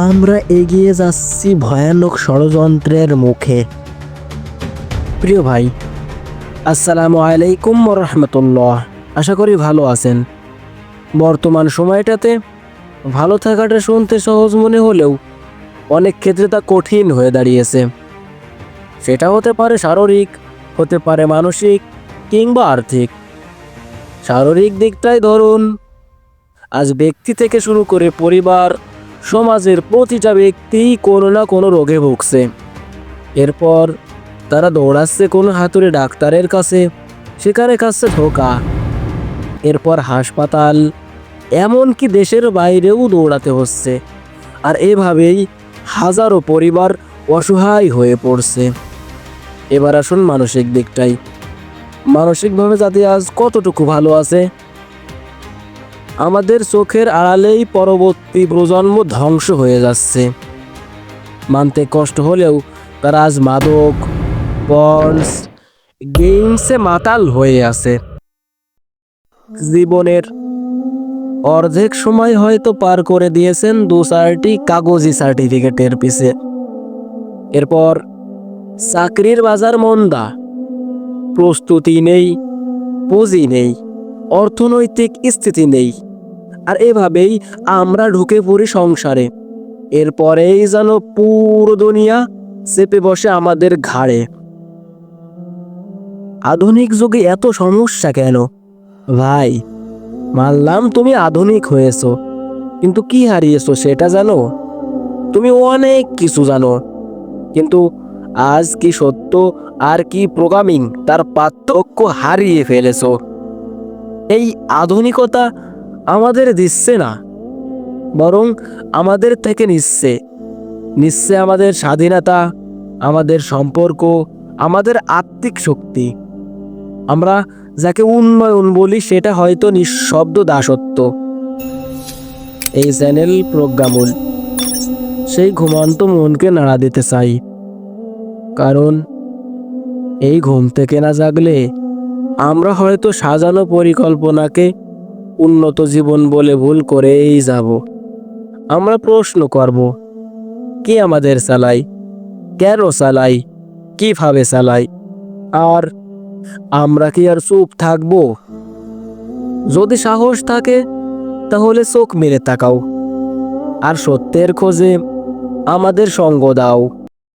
আমরা এগিয়ে যাচ্ছি ভয়ানক ষড়যন্ত্রের মুখে। প্রিয় ভাই, আসসালামু আলাইকুম রহমতুল্লাহ। আশা করি ভালো আছেন। বর্তমান সময়টাতে ভালো থাকাটা শুনতে সহজ মনে হলেও অনেক ক্ষেত্রে তা কঠিন হয়ে দাঁড়িয়েছে। সেটা হতে পারে শারীরিক, হতে পারে মানসিক কিংবা আর্থিক। শারীরিক দিকটাই ধরুন, আজ ব্যক্তি থেকে শুরু করে পরিবার সমাজের প্রতিটা ব্যক্তি কোনো না কোনো রোগে ভুগছে। এরপর তারা দৌড়াচ্ছে কোনো হাতুড়ে ডাক্তারের কাছে সেখানে কাছে ধোকা। এরপর হাসপাতাল, এমনকি দেশের বাইরেও দৌড়াতে হচ্ছে। আর এভাবেই হাজারো পরিবার অসহায় হয়ে পড়ছে। এবার আসুন মানসিক দিকটাই। মানসিকভাবে যাতে আজ কতটুকু ভালো আছে? আমাদের চোখের আড়ালেই পরবর্তী প্রজন্ম ধ্বংস হয়ে যাচ্ছে। মানতে কষ্ট হলেও তারা আজ মাদক পর্নস গেমসে মাতাল হয়ে আছে। জীবনের অর্ধেক সময় হয়তো পার করে দিয়েছেন দু চারটি কাগজি সার্টিফিকেটের পিছে। এরপর চাকরির বাজার মন্দা। প্রস্তুতি নেই, পুঁজি নেই। অর্থনৈতিক স্থিতি নেই। আর এভাবেই আমরা ঢুকে পড়ি সংসারে। এরপরেই যেন পুরো দুনিয়া চেপে বসে আমাদের ঘাড়ে। আধুনিক যুগে এত সমস্যা কেন? ভাই, মানলাম তুমি আধুনিক হয়েছো, কিন্তু কি হারিয়েছো সেটা জানো? তুমি অনেক কিছু জানো, কিন্তু আজ কি সত্য আর কি প্রোগ্রামিং তার পার্থক্য হারিয়ে ফেলেছো? এই আধুনিকতা আমাদের দিচ্ছে না, বরং আমাদের থেকে নিচ্ছে। নিচ্ছে আমাদের স্বাধীনতা, আমাদের সম্পর্ক, আমাদের আত্মিক শক্তি। আমরা যাকে উন্নয়ন বলি সেটা হয়তো নিঃশব্দ দাসত্ব। এই চ্যানেল প্রজ্ঞামূল। সেই ঘুমান্ত মনকে নাড়া দিতে চাই। কারণ এই ঘুম থেকে না জাগলে আমরা হয়তো সাজানো পরিকল্পনাকে উন্নত জীবন বলে ভুল করেই যাব। আমরা প্রশ্ন করব, কে আমাদের চালাই? কেন চালাই? কীভাবে চালাই? আর আমরা কি আর চুপ থাকব? যদি সাহস থাকে, তাহলে চোখ মেরে তাকাও। আর সত্যের খোঁজে আমাদের সঙ্গ দাও।